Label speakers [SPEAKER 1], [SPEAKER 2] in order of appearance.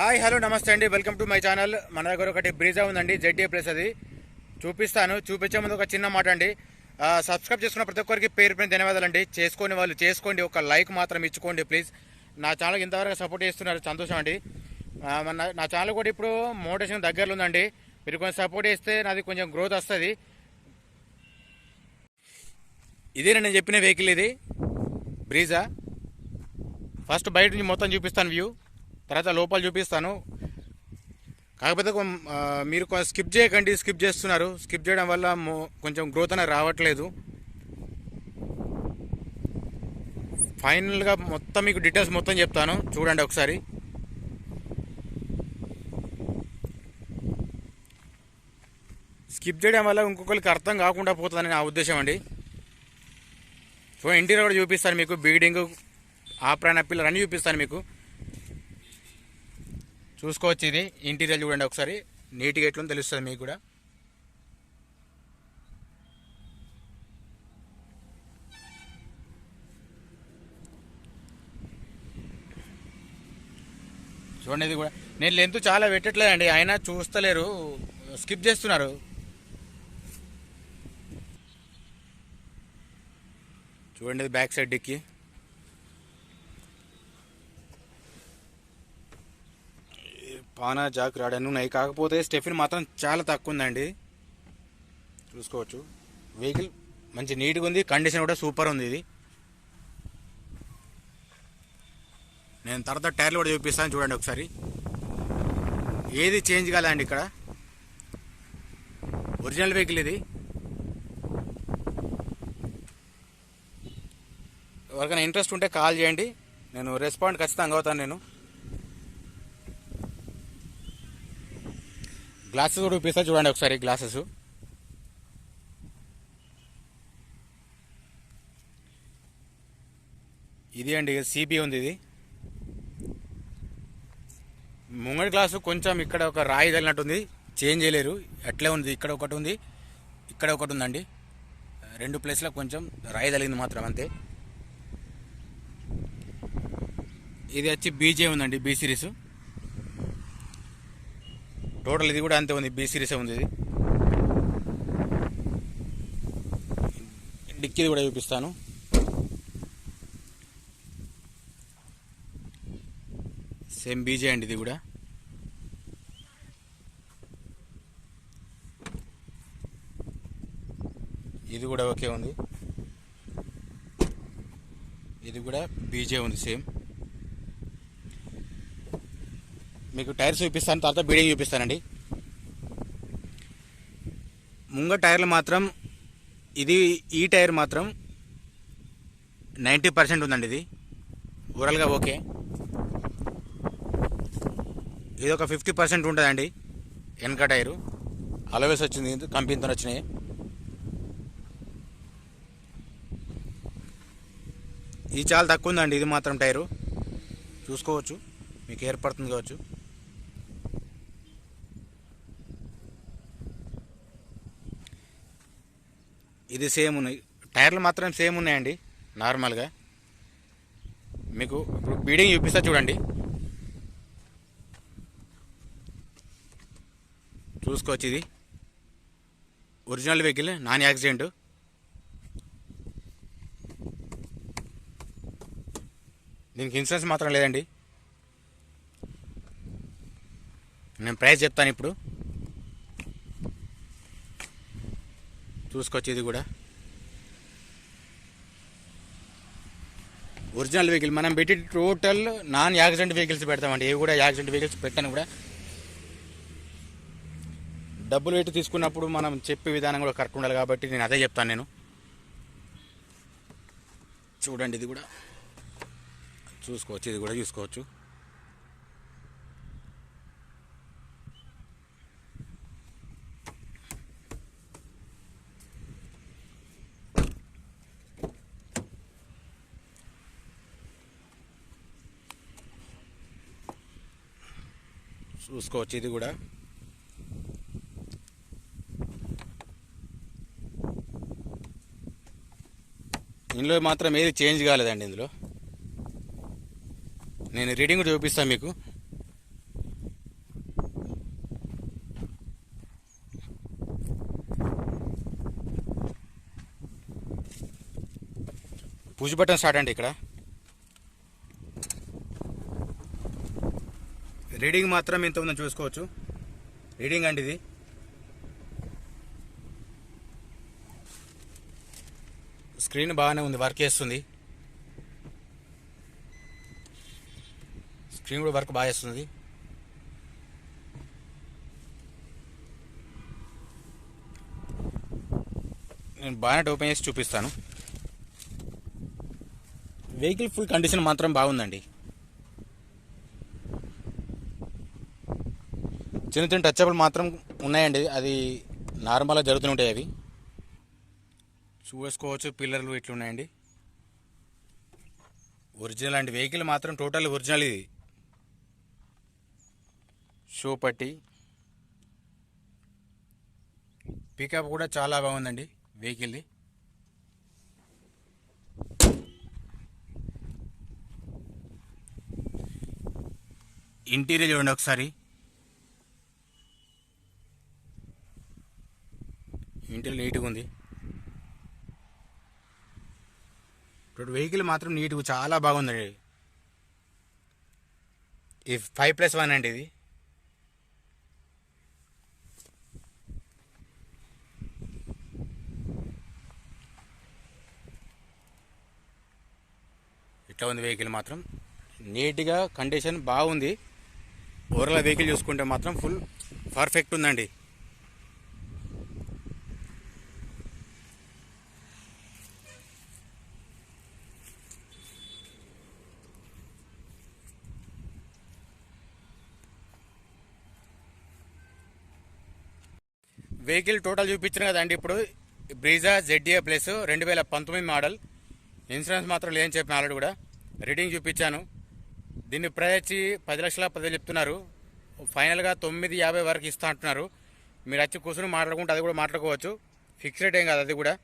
[SPEAKER 1] Hi hello నమస్తే అండి. Welcome to my channel. మన దగ్గర ఒకటి బ్రిజా ఉందండి జెడ్డీ ప్లేస్ అది. చూపిస్తాను చూపించే ముందు ఒక చిన్న మాట అండి. సబ్స్క్రైబ్ చేసుకున్న ప్రతి ఒక్కరికి పేరు ధన్యవాదాలు ధన్యవాదాలండి చేసుకొని వాళ్ళు చేసుకోండి ఒక లైక్ మాత్రం ఇచ్చుకోండి ప్లీజ్ నా ఛానల్ ఇంతవరకు సపోర్ట్ చేస్తున్నారు సంతోషం అండి. నా ఛానల్ కూడా ఇప్పుడు మోటివేషన్ దగ్గరలో ఉందండి. మీరు కొంచెం సపోర్ట్ చేస్తే నాది కొంచెం గ్రోత్ వస్తుంది. ఇదే నేను చెప్పిన వెహికల్ ఇది? బ్రీజా? ఫస్ట్ బయట నుంచి మొత్తం చూపిస్తాను వ్యూ తర్వాత లోపల చూపిస్తాను. కాకపోతే మీరు స్కిప్ చేయకండి స్కిప్ చేస్తున్నారు. స్కిప్ చేయడం వల్ల కొంచెం గ్రోత్ అనేది రావట్లేదు. ఫైనల్గా మొత్తం మీకు డీటెయిల్స్ మొత్తం చెప్తాను. చూడండి ఒకసారి. స్కిప్ చేయడం వల్ల ఇంకొకరికి అర్థం కాకుండా పోతుందని నా ఉద్దేశం అండి. సో ఇంటీరియర్ కూడా చూపిస్తాను మీకు. బీడింగ్ ఆప్రాన్ పిల్లర్ అన్నీ చూపిస్తాను మీకు. చూసుకోవచ్చు ఇది. ఇంటీరియర్ చూడండి ఒకసారి. నీట్గా ఎట్లుందో తెలుస్తుంది మీకు కూడా. చూడండి ఇది కూడా. నేను లెంత్ చాలా పెట్టట్లేదండి. అయినా చూస్తలేరు. స్కిప్ చేస్తున్నారు. చూడండి బ్యాక్ సైడ్ డిక్కి పానా జాక్ రాడని ఉన్నాయి. కాకపోతే స్టెఫిన్ మాత్రం చాలా తక్కువ ఉందండి. చూసుకోవచ్చు. వెహికల్ మంచి నీట్గా ఉంది. కండిషన్ కూడా సూపర్ ఉంది ఇది. నేను తర్వాత టైర్లు కూడా చూపిస్తాను. చూడండి ఒకసారి. ఏది చేంజ్ కాలేండి ఇక్కడ? ఒరిజినల్ వెహికల్ ఇది. ఎవరికైనా ఇంట్రెస్ట్ ఉంటే కాల్ చేయండి. నేను రెస్పాండ్ ఖచ్చితంగా అవుతాను నేను. గ్లాసెస్ కూడా చూపిస్తా చూడండి ఒకసారి గ్లాసెస్ ఇది అండి సిబి ఉంది ఇది. ముంగడి గ్లాసు కొంచెం ఇక్కడ ఒక రాయి తగిలినట్టుంది చేంజ్ చేయలేరు. అట్లే ఉంది ఇక్కడ ఒకటి ఉంది ఇక్కడ ఒకటి ఉందండి. రెండు ప్లేస్లో కొంచెం రాయి తగిలింది మాత్రం అంతే. ఇది వచ్చి బీజే ఉందండి బీ సిరీస్ టోటల్ ఇది కూడా అంతే ఉంది బీ సిరీసే ఉంది ఇది. డిక్కీది కూడా చూపిస్తాను. సేమ్ బీజే అండి ఇది కూడా. ఇది కూడా ఓకే ఉంది. ఇది కూడా బీజే ఉంది సేమ్. మీకు టైర్స్ చూపిస్తాను తర్వాత బీడింగ్ చూపిస్తానండి. ముంగ టైర్లు మాత్రం ఇది ఈ టైర్ మాత్రం నైంటీ పర్సెంట్ ఉందండి ఇది. ఓవరాల్గా ఓకే. ఇది ఒక ఫిఫ్టీ పర్సెంట్ ఉంటుందండి వెనక టైరు. అలవేస్ వచ్చింది కంపెనీతో వచ్చినాయి. ఇది చాలా తక్కువ ఉందండి ఇది మాత్రం టైరు. చూసుకోవచ్చు మీకు ఏర్పడుతుంది కావచ్చు. ఇది సేమ్ ఉన్నాయి. టైర్లు మాత్రం సేమ్ ఉన్నాయండి నార్మల్గా. మీకు ఇప్పుడు బీడింగ్ చూపిస్తా చూడండి. చూసుకోవచ్చు ఇది. Original vehicle non accident. దీనికి ఇన్సూరెన్స్ మాత్రం లేదండి. నేను ప్రైస్ చెప్తాను ఇప్పుడు. చూసుకోవచ్చు ఇది కూడా. ఒరిజినల్ వెహికల్ మనం పెట్టి టోటల్ నాన్ యాక్సిడెంట్ వెహికల్స్ పెడతామండి. ఏవి కూడా యాక్సిడెంట్ వెహికల్స్ పెట్టాను కూడా. డబ్బులు పెట్టి తీసుకున్నప్పుడు మనం చెప్పే విధానం కూడా కరెక్ట్ ఉండాలి కాబట్టి నేను అదే చెప్తాను నేను. చూడండి ఇది కూడా. చూసుకోవచ్చు ఇది కూడా చూసుకోవచ్చు. చూసుకోవచ్చు ఇది కూడా. ఇందులో మాత్రం ఏది చేంజ్ కాలేదండి ఇందులో. నేను రీడింగ్ చూపిస్తాను మీకు. పూజ బటన్ స్టార్ట్ అండి ఇక్కడ. రీడింగ్ మాత్రం ఎంత ఉందో చూసుకోవచ్చు. రీడింగ్ అండి ఇది. స్క్రీన్ బాగానే ఉంది వర్క్ చేస్తుంది. స్క్రీన్ కూడా వర్క్ బాగా చేస్తుంది. నేను బాగా ఓపెన్ చేసి చూపిస్తాను. వెహికల్ ఫుల్ కండిషన్ మాత్రం బాగుందండి. చిన్న చిన్న టచబుల్ మాత్రం ఉన్నాయండి. అది నార్మల్గా జరుగుతూ ఉంటాయి అవి. చూసుకోవచ్చు పిల్లర్లు ఇట్లున్నాయండి ఒరిజినల్ అండి. వెహికల్ మాత్రం టోటల్ ఒరిజినల్ ఇది. షో పట్టి. పికప్ కూడా చాలా బాగుందండి వెహికల్ది ఇంటీరియర్ చూడండి ఒకసారి. ఇంటీరియర్ నీట్గా ఉంది. ఇప్పుడు వెహికల్ మాత్రం నీట్గా చాలా బాగుందండి. ఇది ఫైవ్ ప్లస్ వన్ అండి ఇది. ఇట్లా ఉంది వెహికల్ మాత్రం. నీట్గా కండిషన్ బాగుంది. ఓవరాల్ వెహికల్ చూసుకుంటే మాత్రం ఫుల్ పర్ఫెక్ట్ ఉందండి. వెహికల్ టోటల్ చూపించిన కదండి ఇప్పుడు. బ్రీజా జెడ్డిఏ ప్లస్ రెండు వేల పంతొమ్మిది మోడల్. ఇన్సూరెన్స్ మాత్రం లేని చెప్పిన ఆల్రెడీ కూడా. రీడింగ్ చూపించాను. దీన్ని ప్రయత్నించి పది లక్షల పది చెప్తున్నారు. ఫైనల్గా తొమ్మిది యాభై వరకు ఇస్తా అంటున్నారు. మీరు వచ్చి కూర్చొని మాట్లాడుకుంటే అది కూడా మాట్లాడుకోవచ్చు. ఫిక్స్ రేట్ ఏం కాదు అది కూడా.